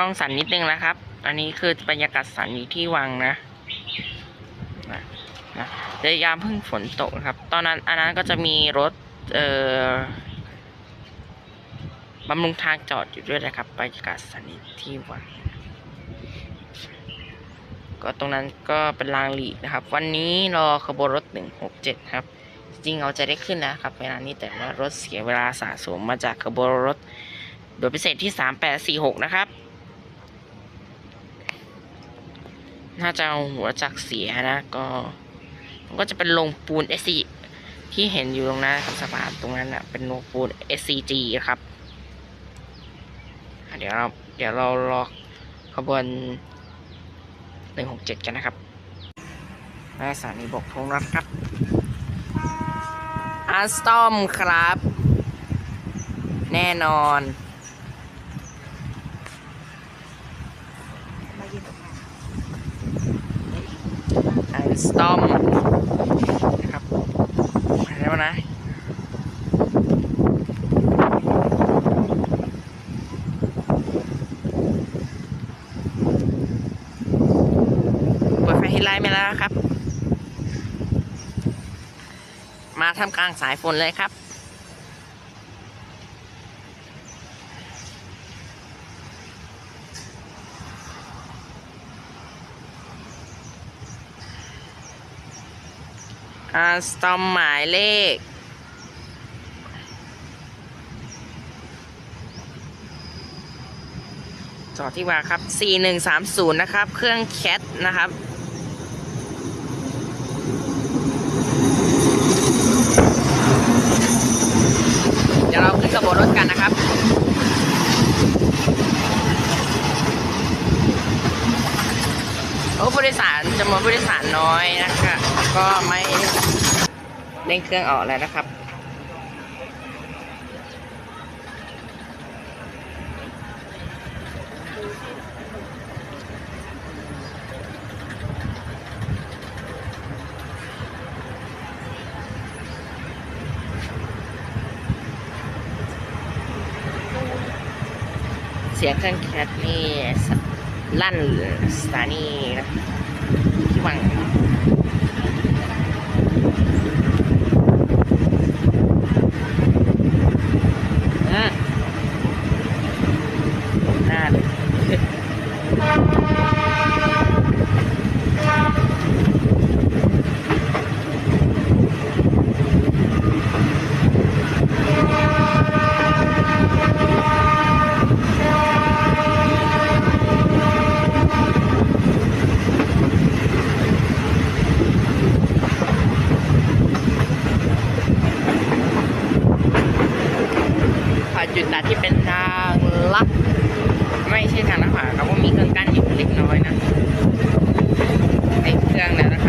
กล้องสั่นนิดนึงนะครับ อันนี้คือบรรยากาศสั่นอยู่ที่วังนะนะนะเดี๋ยยามเพิ่งฝนตกครับ ตอนนั้นอันนั้นก็จะมีรถเอ่อบำรุงทางจอดอยู่ด้วยนะครับบรรยากาศสันนิที่วังก็ตรงนั้นก็เป็นรางหลีกนะครับ วันนี้รอขบวนรถ 167 ครับ จริงเราจะได้ขึ้นนะครับเวลานี้แต่ว่ารถเสียเวลาสะสมมาจากขบวนรถโดยพิเศษที่ 3846 นะครับ น่าจะเอาหัวจักรเสียนะ ก็มันก็จะเป็นลงปูน SC ที่เห็นอยู่ตรงนั้นครับสะพานตรงนั้นนะเป็นลงปูน SCG ครับ เดี๋ยวเราเดี๋ยวเรารอขบวน167กันนะครับและสถานีบกทงรัฐครับอัสตอมครับ แน่นอน สตอมนะครับมาแล้วนะเปิดไฟให้ไลท์มาแล้วครับ มาทำกลางสายฝนเลยครับ อาสตอมหมายเลขจอดที่ว่าครับ 4130 นะครับ เครื่องแคทนะครับเดี๋ยวเราขึ้นกระบวนรถกันนะครับ โอ้ผู้โดยสารจำนวนผู้โดยสารน้อยนะคะก็ไม่เร่งเครื่องออกแล้วนะครับเสียงเครื่องแคทนี่ ลั่นสถานีนะที่วังอืมหน้าเลยผ่านจุดตัดที่เป็นทางลัด ไม่ใช่ทางหน้าผาครับว่ามีเครื่องกั้นอยู่เล็กน้อยนะในเครื่องแล้ว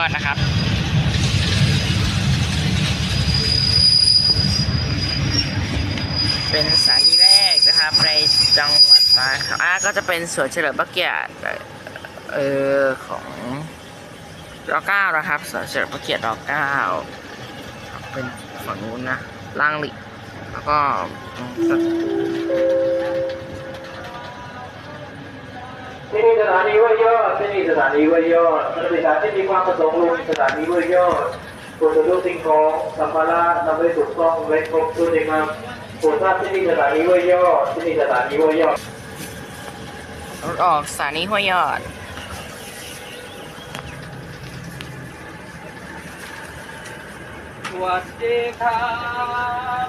อดนะครับ เป็นสถานีแรกนะครับในจังหวัดตราครับอ่าก็จะเป็นสวนเฉลิมพระเกียรติเออของรอเก้านะครับสวนเฉลิมพระเกียรติรอเก้าเป็นฝั่งนู้นนะล่างหลิแล้วก็ ที่นี่สถานีห้วยยอดที่นี่สถานีห้วยยอดบริษัทที่มีความประสงค์ลงสถานีห้วยยอดตรวจดูสิ่งของสัมภาระนำไปถูกต้องเว้นครบถ้วนในมาโปรดทราบที่นี่สถานีห้วยยอดที่นี่สถานีห้วยยอดรถออกสถานีห้วยยอดสวัสดีครับ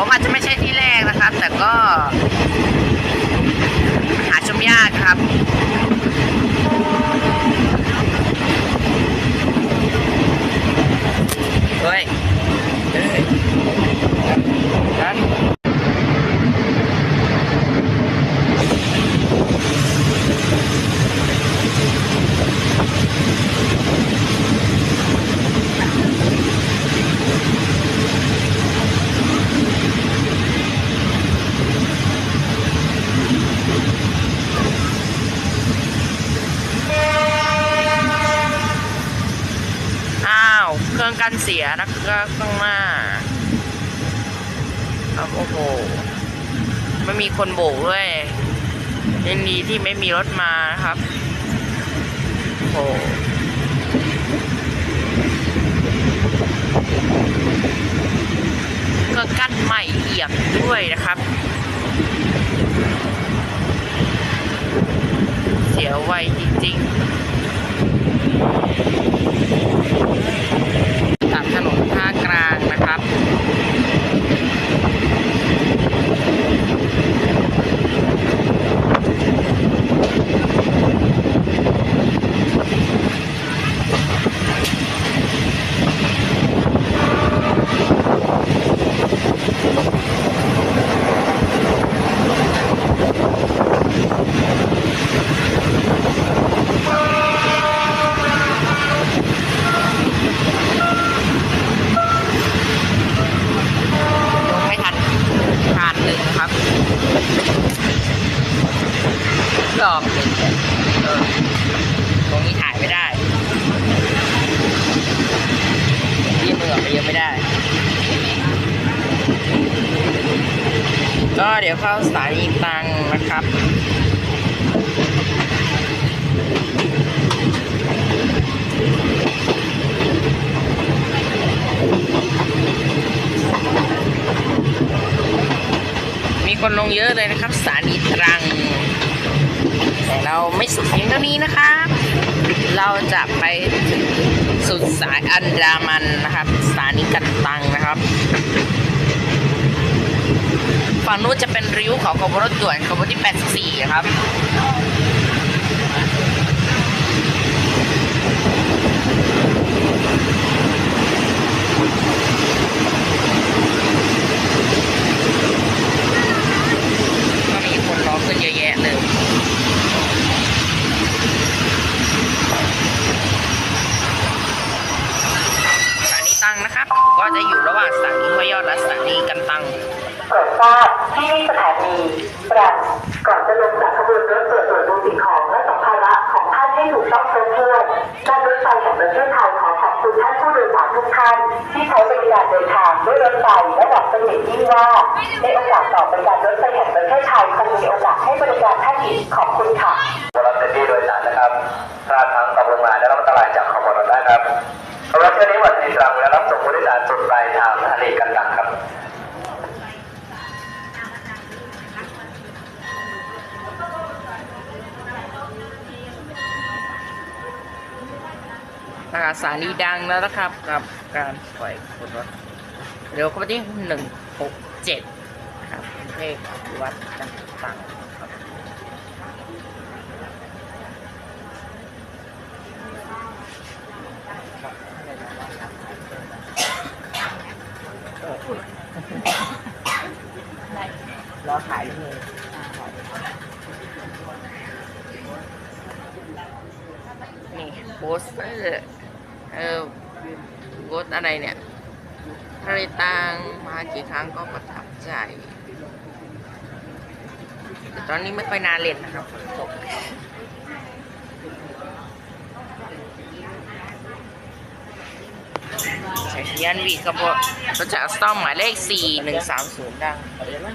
ผมอาจจะไม่ใช่ที่แรกนะครับ แต่ก็ หาชมยากครับ เฮ้ยเฮ้ยนั่น อ้าว เครื่อง กันเสียนะครับข้างหน้าครับโอ้โหไม่มีคนโบกด้วยยังดีที่ไม่มีรถมานะครับโอ้โหเครื่องกั้นใหม่เอี่ยมด้วยนะครับ เสียไวจริงๆ ตัดถนนท่ากลางนะครับ ลงไม่ทันทานหนึ่งครับรอบหนึ่งเออตรงนี้ถ่ายไม่ได้ยื่นมือออกไปยังไม่ได้ ก็เดี๋ยวเข้าสถานีตังนะครับ นลงเยอะเลยนะครับสถานีตรัง แต่เราไม่สุดเพียงเท่านี้นะครับเราจะไปถึงสุดสายอันดามันนะครับ สถานีกันตังนะครับฝั่งนู้นจะเป็นริ้วของขบวนรถด่วนขบวนที่ 84 ครับ ก็มีคนรอขึ้นเยอะแยะเลย สถานีตังนะครับ ก็จะอยู่ระหว่างสถานีห้วยยอดและสถานีกันตัง โปรดทราบที่นี่สถานีตรังก่อนจะลงจากขบวนรถตรวจตรวจดูสิ่งของและสัมภาระของท่านให้ถูกต้องครบถ้วนการรถไฟแห่งประเทศไทยขอขอบคุณท่านผู้โดยสารทุก ที่ใช้บริการเดินทางด้วยรถไฟและหวังเป็นอย่างยิ่งว่า ในโอกาสต่อไปการรถไฟแห่งประเทศไทยคงมีโอกาสให้บริการท่านอีกขอบคุณค่ะบรถเต็มที่โดยสารนะครับพลาดพลั้งตกลงมาได้รับอันตรายจากขบวนรถได้ครับขบวนรถเที่ยวนี้วันที่ตรังและรับส่งผู้โดยสารจุดปลายทางสถานีกันตังครับนะครับสถานีดังแล้วนะครับกับ การปล่อยขบวนรถเร็วเข้าไปที่หนึ่งหกเจ็ดครับเทพวัดกันตังครับรอถ่ายเลยนี่โพสเตอร์เออ โพสอะไรเนี่ยทะเลตังมากี่ครั้งก็ประทับใจแต่ตอนนี้ไม่ค่อยน่าเล่นนะครับฝนตกใช้สัญญาณวีกระบอกรถจากสตอมหมายเลข 4130 ดังเดี๋ยวนะ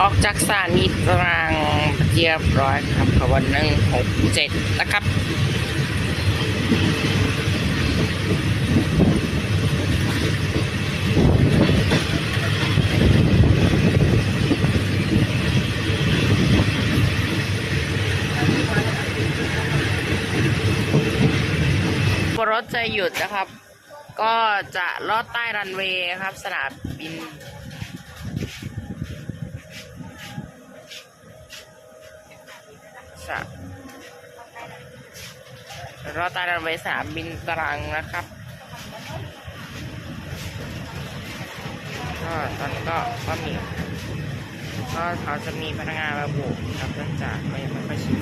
ออกจากสถานีตรังเรียบร้อยครับขบวนหนึ่งหกเจ็ดนะครับรถจะหยุดนะครับ ก็จะลอดใต้รันเวย์ครับ สนามบิน สะรอตาดันเวสามบินตรังนะครับก็ตอนนี้ก็ก็มีก็เขาจะมีพนักงานมาโบกครับเนื่องจากไม่ไม่ค่อยชิน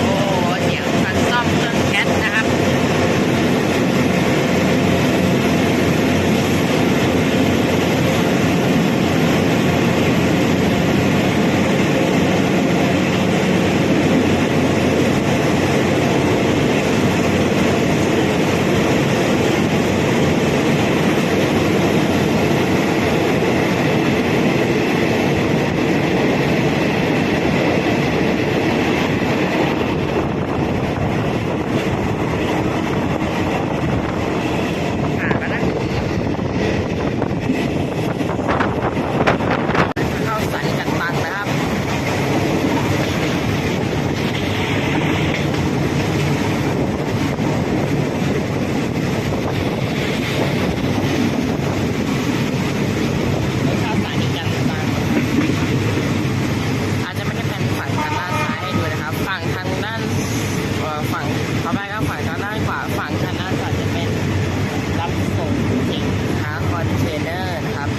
โอ้โหเสียงคันซ่อมเครื่องแก๊สนะครับ ผ่านแล้วนะ เข้าสันกันตังนะครับ เข้าสันกันตังอาจจะไม่ได้เป็นฝั่งทางด้านซ้ายให้ดูนะครับ ฝั่งทางด้านเอ่อ ฝั่งขอไปครับฝั่งทางด้านขวาฝั่งทางด้านขวาจะเป็นรับส่งสินค้าคอนเทนเนอร์นะครับ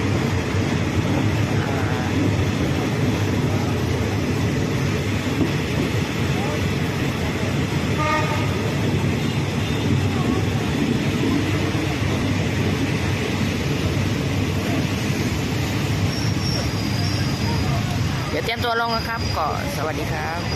เดี๋ยวเตรียมตัวลงนะครับก่อนสวัสดีครับ